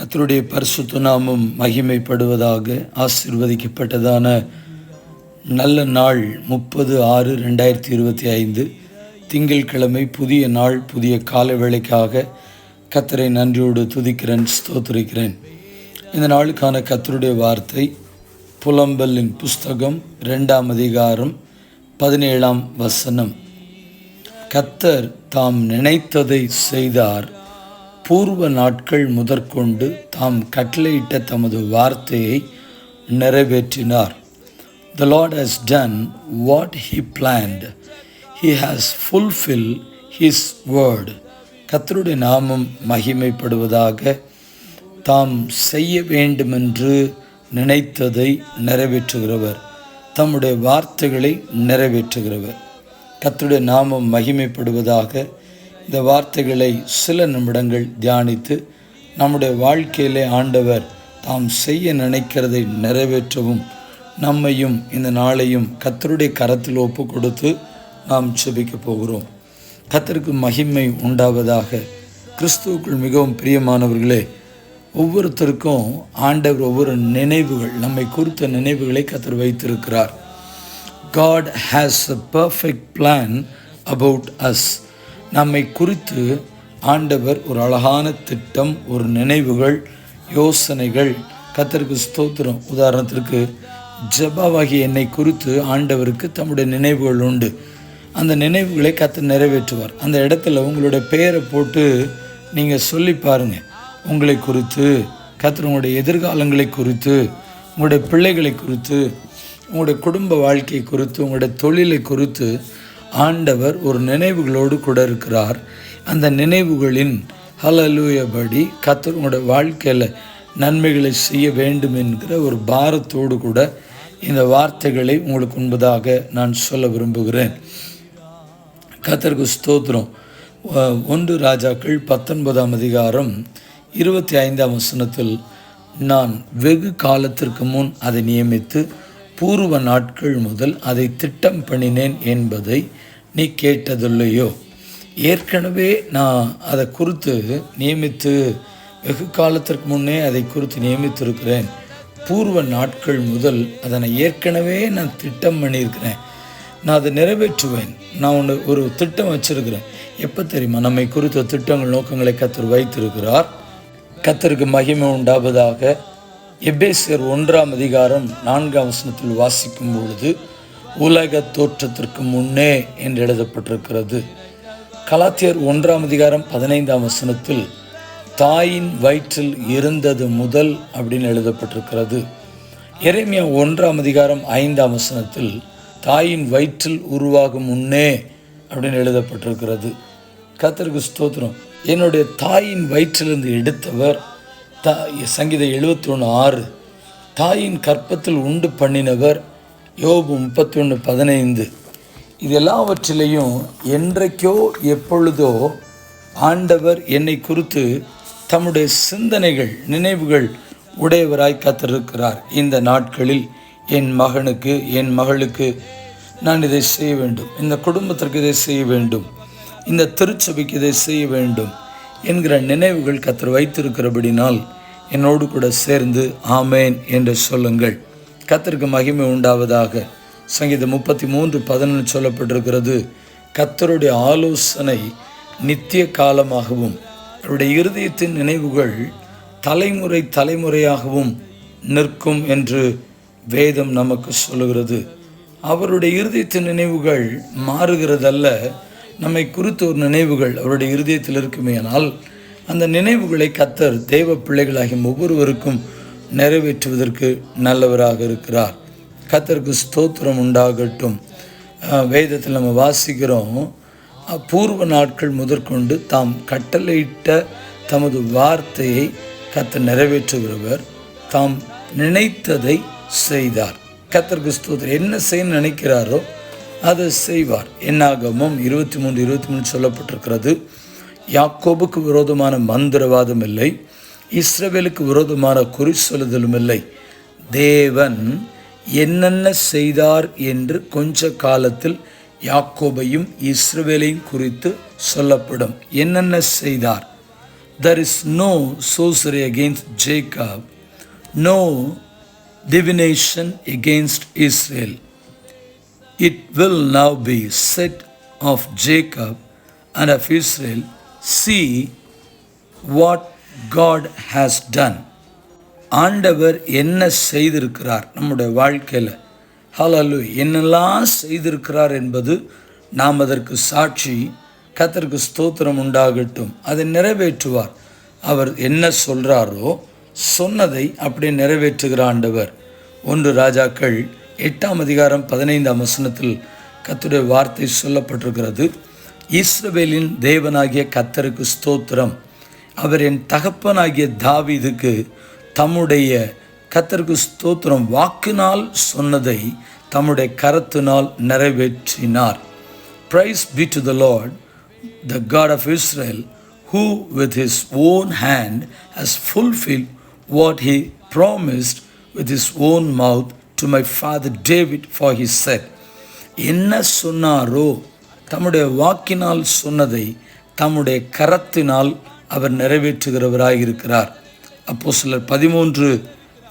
கத்தருடைய பரிசுத்த நாமம் மகிமைப்படுவதாக ஆசீர்வதிக்கப்பட்டதான நல்ல நாள் முப்பது ஆறு ரெண்டாயிரத்தி இருபத்தி ஐந்து. திங்கட்கிழமை புதிய நாள் புதிய கால வேலைக்காக கத்தரை நன்றியோடு துதிக்கிறேன் ஸ்தோத்திருக்கிறேன். இந்த நாளுக்கான கத்தருடைய வார்த்தை புலம்பலின் புஸ்தகம் ரெண்டாம் அதிகாரம் பதினேழாம் வசனம். கத்தர் தாம் நினைத்ததை செய்தார். பூர்வ நாட்கள் முதற்கொண்டு தாம் கட்டளையிட்ட தமது வார்த்தையை நிறைவேற்றினார். The Lord has done what he planned he has fulfil his word கத்தருடைய நாமம் மகிமைப்படுவதாக தாம் செய்ய வேண்டுமென்று நினைத்ததை நிறைவேற்றுகிறவர். தம்முடைய வார்த்தைகளை நிறைவேற்றுகிறவர். கத்தருடைய நாமம் மகிமைப்படுவதாக இந்த வார்த்தைகளை சில நிமிடங்கள் தியானித்து நம்முடைய வாழ்க்கையிலே ஆண்டவர் தாம் செய்ய நினைக்கிறதை நிறைவேற்றவும் நம்மையும் இந்த நாளையும் கத்தருடைய கரத்தில் ஒப்பு கொடுத்து நாம் செபிக்க போகிறோம். கத்தருக்கு மகிமை உண்டாவதாக. கிறிஸ்துவுக்குள் மிகவும் பிரியமானவர்களே ஒவ்வொருத்தருக்கும் ஆண்டவர் ஒவ்வொரு நினைவுகள் நம்மை குறித்த நினைவுகளை கத்தர் வைத்திருக்கிறார். God has a perfect plan about us நம்மை குறித்து ஆண்டவர் ஒரு அழகான திட்டம் ஒரு நினைவுகள் யோசனைகள். கத்தருக்கு ஸ்தோத்திரம். உதாரணத்திற்கு ஜபாவாகி என்னை குறித்து ஆண்டவருக்கு தம்முடைய நினைவுகள் உண்டு. அந்த நினைவுகளை கத்தர் நிறைவேற்றுவார். அந்த இடத்துல உங்களுடைய பெயரை போட்டு நீங்கள் சொல்லி பாருங்கள் உங்களை குறித்து கத்தர் உங்களுடைய எதிர்காலங்களை குறித்து உங்களுடைய பிள்ளைகளை குறித்து உங்களுடைய குடும்ப வாழ்க்கை குறித்து உங்களுடைய தொழிலை குறித்து ஆண்டவர் ஒரு நினைவுகளோடு கூட இருக்கிறார். அந்த நினைவுகளின் ஹலலூயபடி கத்தர் உங்களுடைய வாழ்க்கையில் நன்மைகளை செய்ய வேண்டும் என்கிற ஒரு பாரத்தோடு கூட இந்த வார்த்தைகளை உங்களுக்கு உண்பதாக நான் சொல்ல விரும்புகிறேன். கத்தருக்கு ஸ்தோத்திரம். ஒன்று ராஜாக்கள் பத்தொன்பதாம் அதிகாரம் இருபத்தி ஐந்தாம் வசனத்தில் நான் வெகு காலத்திற்கு முன் அதை நியமித்து பூர்வ நாட்கள் முதல் அதை திட்டம் பண்ணினேன் என்பதை நீ கேட்டதில்லையோ? ஏற்கனவே நான் அதை குறித்து நியமித்து வெகு காலத்திற்கு முன்னே அதை குறித்து நியமித்திருக்கிறேன். பூர்வ நாட்கள் முதல் அதனை ஏற்கனவே நான் திட்டம் பண்ணியிருக்கிறேன். நான் அதை நிறைவேற்றுவேன். நான் ஒன்று ஒரு திட்டம் வச்சுருக்கிறேன். எப்போ தெரியுமா? நம்மை குறித்த திட்டங்கள் நோக்கங்களை கத்தர் வைத்திருக்கிறார். கத்தருக்கு மகிமை உண்டாவதாக எபேசியர் ஒன்றாம் அதிகாரம் நான்காம் வசனத்தில் வாசிக்கும் பொழுது உலக தோற்றத்திற்கு முன்னே என்று எழுதப்பட்டிருக்கிறது. கலாத்தியர் ஒன்றாம் அதிகாரம் பதினைந்தாம் வசனத்தில் தாயின் வயிற்றில் இருந்தது முதல் அப்படின்னு எழுதப்பட்டிருக்கிறது. எரேமியா ஒன்றாம் அதிகாரம் ஐந்தாம் வசனத்தில் தாயின் வயிற்றில் உருவாகும் முன்னே அப்படின்னு எழுதப்பட்டிருக்கிறது. கத்தருக்கு ஸ்தோத்திரம். என்னுடைய தாயின் வயிற்றிலிருந்து எடுத்தவர் தா சங்கீதம் எழுபத்தி ஒன்று ஆறு. தாயின் கற்பத்தில் உண்டு பண்ணினவர் யோபு முப்பத்தி ஒன்று பதினைந்து. இது எல்லாவற்றிலையும் என்றைக்கோ எப்பொழுதோ ஆண்டவர் என்னை குறித்து தம்முடைய சிந்தனைகள் நினைவுகள் உடையவராய் காத்திருக்கிறார். இந்த நாட்களில் என் மகனுக்கு என் மகளுக்கு நான் இதை செய்ய வேண்டும். இந்த குடும்பத்திற்கு இதை செய்ய வேண்டும். இந்த திருச்சபைக்கு இதை செய்ய வேண்டும். என்கிற நினைவுகள் கத்தர் வைத்திருக்கிறபடினால் என்னோடு கூட சேர்ந்து ஆமேன் என்று சொல்லுங்கள். கத்தருக்கு மகிமை உண்டாவதாக. சங்கீதம் முப்பத்தி மூன்று பதினொன்று சொல்லப்பட்டிருக்கிறது. கத்தருடைய ஆலோசனை நித்திய காலமாகவும் அவருடைய இருதயத்தின் நினைவுகள் தலைமுறை தலைமுறையாகவும் நிற்கும் என்று வேதம் நமக்கு சொல்லுகிறது. அவருடைய இருதயத்தின் நினைவுகள் மாறுகிறதல்ல. நம்மை குறித்த ஒரு நினைவுகள் அவருடைய இருதயத்தில் இருக்குமேயானால் அந்த நினைவுகளை கத்தர் தெய்வ பிள்ளைகளாகிய ஒவ்வொருவருக்கும் நிறைவேற்றுவதற்கு நல்லவராக இருக்கிறார். கத்தருக்கு ஸ்தோத்திரம் உண்டாகட்டும். வேதத்தில் நம்ம வாசிக்கிறோம் பூர்வ நாட்கள் முதற்கொண்டு தாம் கட்டளையிட்ட தமது வார்த்தையை கத்தர் நிறைவேற்றுகிறவர். தாம் நினைத்ததை செய்தார். கத்தருக்கு ஸ்தோத்திரம். என்ன செய்ய நினைக்கிறாரோ அதை செய்வார். என்னாகமும் இருபத்தி மூன்று இருபத்தி மூணு சொல்லப்பட்டிருக்கிறது. யாக்கோபுக்கு விரோதமான மந்திரவாதம் இல்லை. இஸ்ரவேலுக்கு விரோதமான குறி சொல்லுதலும் இல்லை. தேவன் என்னென்ன செய்தார் என்று கொஞ்ச காலத்தில் யாக்கோபையும் இஸ்ரவேலையும் குறித்து சொல்லப்படும். என்னென்ன செய்தார்? There is no sorcery against Jacob, no divination against Israel It will now be said of Jacob and of Israel, See what God has done. ஆண்டவர் என்ன செய்திருக்கிறார் நம்முடைய வாழ்க்கையில்? ஹலலு என்னெல்லாம் செய்திருக்கிறார் என்பது நாம் அதற்கு சாட்சி கத்தருக்கு ஸ்தோத்திரம் உண்டாகட்டும். அதை நிறைவேற்றுவார். அவர் என்ன சொல்கிறாரோ சொன்னதை அப்படியே நிறைவேற்றுகிற ஆண்டவர். ஒன்று ராஜாக்கள் எட்டாம் அதிகாரம் பதினைந்தாம் வசனத்தில் கத்துடைய வார்த்தை சொல்லப்பட்டிருக்கிறது. இஸ்ரவேலின் தேவனாகிய கத்தருக்கு ஸ்தோத்திரம். அவர் என் தகப்பனாகிய தாவிதுக்கு தம்முடைய கத்தருக்கு ஸ்தோத்திரம் வாக்கினால் சொன்னதை தம்முடைய கரத்தினால் நிறைவேற்றினார். Praise be to the Lord the God of Israel who with his own hand has fulfil what he promised with his own mouth to my father David for his said என்ன சொன்னாரோ தம்முடைய வாக்கினால் சொன்னதை தம்முடைய கரத்தினால் அவர் நிறைவேற்றுகிறவராக இருக்கிறார் அப்போ சிலர் பதிமூன்று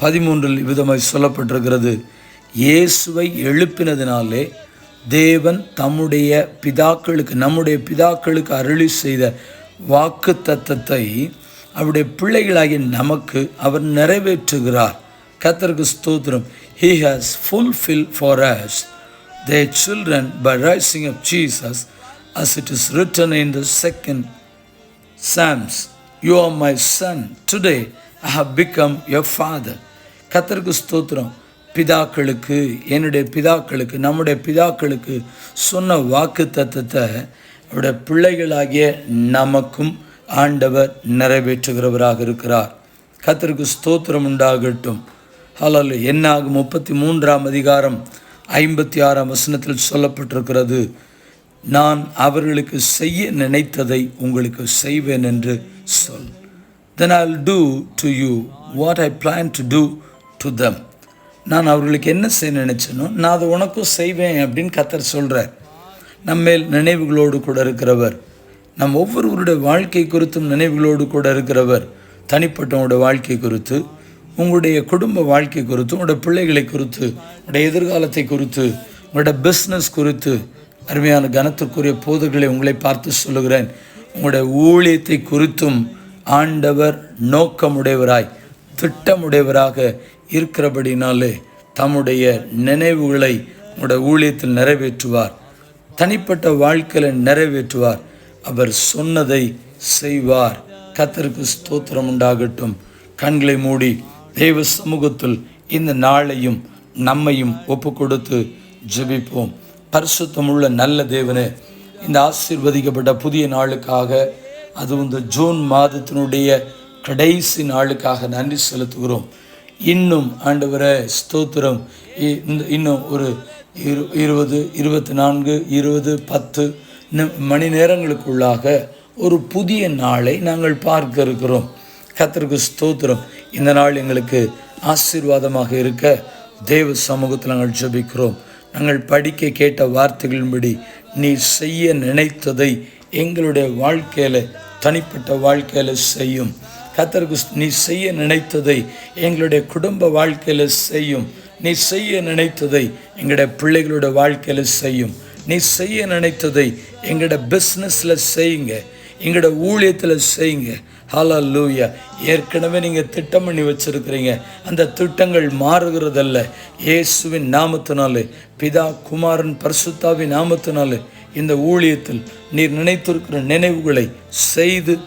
பதிமூன்றில் விதமாய் சொல்லப்பட்டிருக்கிறது. இயேசுவை எழுப்பினதினாலே தேவன் தம்முடைய பிதாக்களுக்கு நம்முடைய பிதாக்களுக்கு அருளி செய்த வாக்கு தத்தத்தை அவருடைய பிள்ளைகளாகிய நமக்கு அவர் நிறைவேற்றுகிறார். கத்தருக்கு ஸ்தோத்திரம். He has fulfil for us the children by raising up Jesus as it is written in the second psalms you are my son today I have become your father கத்தருக்கு ஸ்தோத்திரம். பிதாக்களுக்கு என்னுடைய பிதாக்களுக்கு நம்முடைய பிதாக்களுக்கு சொன்ன வாக்கு தத்துவத்தை அவருடைய பிள்ளைகளாகிய நமக்கும் ஆண்டவர் நிறைவேற்றுகிறவராக இருக்கிறார். கத்திற்கு ஸ்தோத்திரம் உண்டாகட்டும். ஹலோ என்னாகும்? முப்பத்தி மூன்றாம் அதிகாரம் ஐம்பத்தி ஆறாம் வசனத்தில் சொல்லப்பட்டிருக்கிறது நான் அவர்களுக்கு செய்ய நினைத்ததை உங்களுக்கு செய்வேன் என்று சொல். Then I will do to you what I plan to do to them நான் அவர்களுக்கு என்ன செய்ய நினைச்சேனோ நான் அதை உனக்கும் செய்வேன் அப்படின்னு கத்தர் சொல்கிறார் நம்மேல் நினைவுகளோடு கூட இருக்கிறவர் நம் ஒவ்வொருவருடைய வாழ்க்கை குறித்தும் நினைவுகளோடு கூட இருக்கிறவர் தனிப்பட்டவங்களுடைய வாழ்க்கை குறித்து உங்களுடைய குடும்ப வாழ்க்கை குறித்து உங்களோட பிள்ளைகளை குறித்து உங்களுடைய எதிர்காலத்தை குறித்து உங்களோட பிஸ்னஸ் குறித்து அருமையான கனத்திற்குரிய போதுகளை உங்களை பார்த்து சொல்லுகிறேன். உங்களுடைய ஊழியத்தை குறித்தும் ஆண்டவர் நோக்கமுடையவராய் திட்டமுடையவராக இருக்கிறபடினாலே தம்முடைய நினைவுகளை உங்களுடைய ஊழியத்தில் நிறைவேற்றுவார். தனிப்பட்ட வாழ்க்கையில் நிறைவேற்றுவார். அவர் சொன்னதை செய்வார். கத்தருக்கு ஸ்தோத்திரம் உண்டாகட்டும். கண்களை மூடி தேவ சமூகத்தில் இந்த நாளையும் நம்மையும் ஒப்பு கொடுத்து ஜெபிப்போம். பரிசுத்தமுள்ள நல்ல தேவனே இந்த ஆசீர்வதிக்கப்பட்ட புதிய நாளுக்காக அது இந்த ஜூன் மாதத்தினுடைய கடைசி நாளுக்காக நன்றி செலுத்துகிறோம். இன்னும் ஆண்டவரை ஸ்தோத்திரம். இ- இந்த இன்னும் ஒரு இரு இருபது இருபத்தி நான்கு இருபது பத்து மணி நேரங்களுக்குள்ளாக ஒரு புதிய நாளை நாங்கள் பார்க்க இருக்கிறோம். கர்த்தருக்கு ஸ்தோத்திரம். இந்த நாள் எங்களுக்கு ஆசீர்வாதமாக இருக்க தேவ சமூகத்தில் நாங்கள் ஜபிக்கிறோம். நாங்கள் படிக்க கேட்ட வார்த்தைகளின்படி நீ செய்ய நினைத்ததை எங்களுடைய வாழ்க்கையில் தனிப்பட்ட வாழ்க்கையில் செய்யும். கத்தருக்கு நீ செய்ய நினைத்ததை எங்களுடைய குடும்ப வாழ்க்கையில் செய்யும். நீ செய்ய நினைத்ததை எங்களுடைய பிள்ளைகளோட வாழ்க்கையில் செய்யும். நீ செய்ய நினைத்ததை எங்களோட பிஸ்னஸில் செய்யுங்க. எங்களோட ஊழியத்தில் செய்யுங்க. ஹalleluya. ஏற்கனவே நீங்கள் திட்டம் பண்ணி வச்சுருக்கிறீங்க. அந்த திட்டங்கள் மாறுகிறதல்ல. இயேசுவின் நாமத்தினாலே பிதா குமாரன் பரிசுத்தாவின் நாமத்தினாலே இந்த ஊழியத்தில் நீர் நினைத்திருக்கிற நினைவுகளை செய்து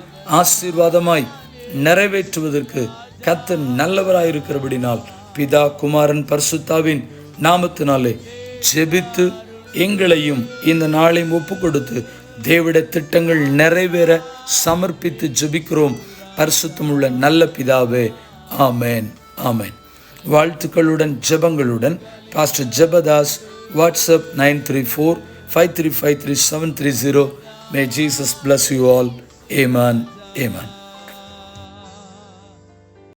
ஆசீர்வாதமாய் நிறைவேற்றுவதற்கு கத்து நல்லவராயிருக்கிறபடினால் பிதா குமாரன் பரிசுத்தாவின் நாமத்தினாலே ஜெபித்து எங்களையும் இந்த நாளையும் ஒப்பு கொடுத்து தேவிட திட்டங்கள் நிறைவேற சமர்ப்பித்து ஜெபிக்கிறோம். பரிசுத்தமுள்ள நல்ல பிதாவே ஆமேன் ஆமேன். வாழ்த்துக்களுடன் ஜபங்களுடன் pastor Jabadas WhatsApp nine three four five three five three seven three zero may Jesus bless you all Heman Heman